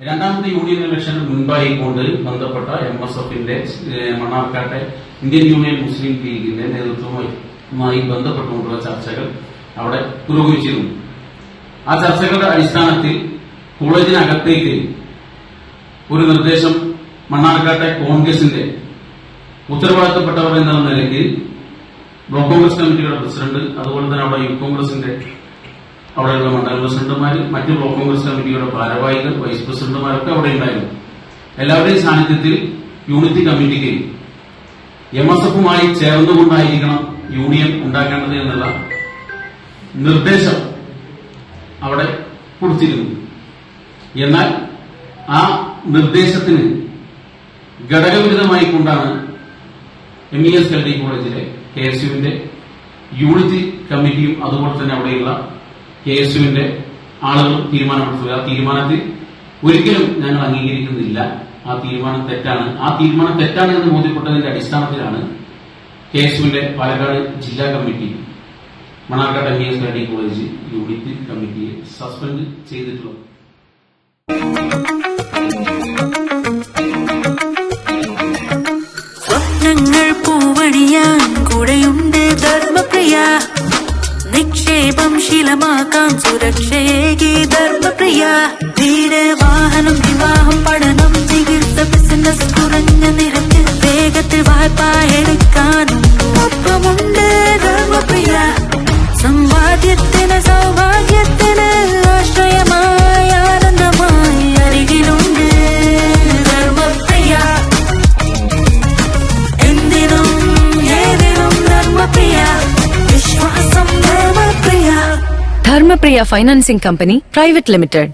രണ്ടാമത്തെ യൂണിയൻ ഇലക്ഷന് മുൻപായി കൊണ്ട് ബന്ധപ്പെട്ട എം എസ് എഫിന്റെ മണ്ണാർക്കാട്ടെ ഇന്ത്യൻ യൂണിയൻ മുസ്ലിം ലീഗിന്റെ നേതൃത്വവുമായി ബന്ധപ്പെട്ടുകൊണ്ടുള്ള ചർച്ചകൾ അവിടെ പുരോഗമിച്ചിരുന്നു. ആ ചർച്ചകളുടെ അടിസ്ഥാനത്തിൽ കോളേജിനകത്തേക്ക് ഒരു നിർദ്ദേശം മണ്ണാർക്കാട്ടെ കോൺഗ്രസിന്റെ ഉത്തരവാദിത്തപ്പെട്ടവർ എന്ന നിലയ്ക്ക് ബ്ലോക്ക് കോൺഗ്രസ് കമ്മിറ്റിയുടെ പ്രസിഡന്റ് അതുപോലെ തന്നെ അവിടെ യൂത്ത് കോൺഗ്രസിന്റെ അവിടെയുള്ള മണ്ഡലം പ്രസിഡന്റുമാർ മറ്റ് ബ്ലോക്ക് കോൺഗ്രസ് കമ്മിറ്റിയുടെ ഭാരവാഹികൾ വൈസ് പ്രസിഡന്റുമാരൊക്കെ അവിടെ ഉണ്ടായിരുന്നു. എല്ലാവരുടെയും സാന്നിധ്യത്തിൽ യൂണിറ്റി കമ്മിറ്റിക്ക് എം എസ് എഫുമായി ചേർന്നുകൊണ്ടായിരിക്കണം യൂണിയൻ ഉണ്ടാക്കേണ്ടത് എന്നുള്ള നിർദ്ദേശം അവിടെ കൊടുത്തിരുന്നു. എന്നാൽ ആ നിർദ്ദേശത്തിന് ഘടകവിരുദ്ധമായി കൊണ്ടാണ് M E S L D കോളേജിലെ കെ എസ് യുവിന്റെ യൂണിറ്റ് കമ്മിറ്റിയും അതുപോലെ തന്നെ അവിടെയുള്ള കെ എസ് യുവിന്റെ തീരുമാനമെടുത്തു ആ തീരുമാനത്തിൽ ഒരിക്കലും ഞങ്ങൾ അംഗീകരിക്കുന്നില്ല. ആ തീരുമാനം തെറ്റാണ്. ആ തീരുമാനം തെറ്റാണ് എന്ന് ബോധ്യപ്പെട്ടതിന്റെ അടിസ്ഥാനത്തിലാണ് കെ എസ് യുവിന്റെ പാലക്കാട് ജില്ലാ committee Mannarkkad M E S L D college unit കമ്മിറ്റിയെ സസ്പെൻഡ് ചെയ്തിട്ടുള്ളത്. ധർമ്മപ്രിയ. शीलमाकां सुरक्षये गी Dharmapriya धीरवाहनं Dharmapriya financing company private limited